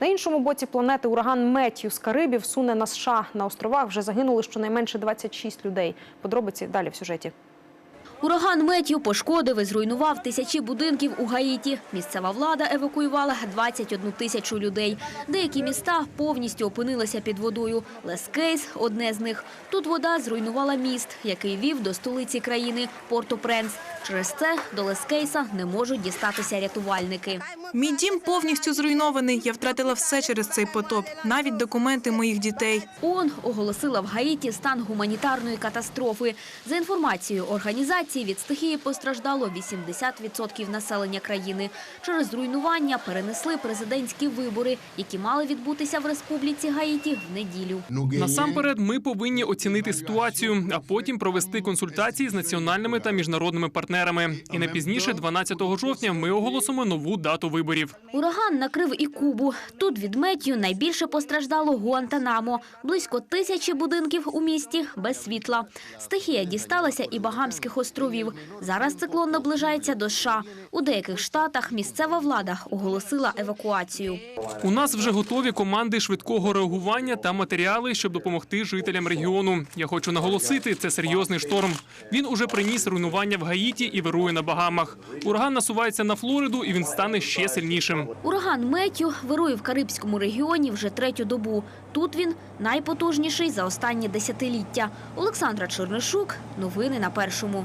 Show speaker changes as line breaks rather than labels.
На іншому боці планети ураган Меттью з Карибів суне на США. На островах вже загинули щонайменше 26 людей. Подробиці далі в сюжеті.
Ураган Меттью пошкодив і зруйнував тисячі будинків у Гаїті. Місцева влада евакуювала 21 тисячу людей. Деякі міста повністю опинилися під водою. Лескейс – одне з них. Тут вода зруйнувала міст, який вів до столиці країни – Порто-Пренс. Через це до Лескейса не можуть дістатися рятувальники.
Мій дім повністю зруйнований. Я втратила все через цей потоп, навіть документи моїх дітей.
ООН оголосила в Гаїті стан гуманітарної катастрофи. За інформацією організації, від стихії постраждало 80% населення країни. Через зруйнування перенесли президентські вибори, які мали відбутися в республіці Гаїті в неділю.
Насамперед, ми повинні оцінити ситуацію, а потім провести консультації з національними та міжнародними партнерами. І не пізніше, 12 жовтня, ми оголосимо нову дату виборів.
Ураган накрив і Кубу. Тут від Меттію найбільше постраждало Гуантанамо. Близько тисячі будинків у місті без світла. Стихія дісталася і Багамських островів. Зараз циклон наближається до США. У деяких штатах місцева влада оголосила евакуацію.
У нас вже готові команди швидкого реагування та матеріали, щоб допомогти жителям регіону. Я хочу наголосити, це серйозний шторм. Він уже приніс руйнування в Гаїті і вирує на Багамах. Ураган насувається на Флориду, і він стане ще сильнішим.
Ураган Меттю вирує в Карибському регіоні вже третю добу. Тут він найпотужніший за останні десятиліття. Олександра Чернишук. Новини на першому.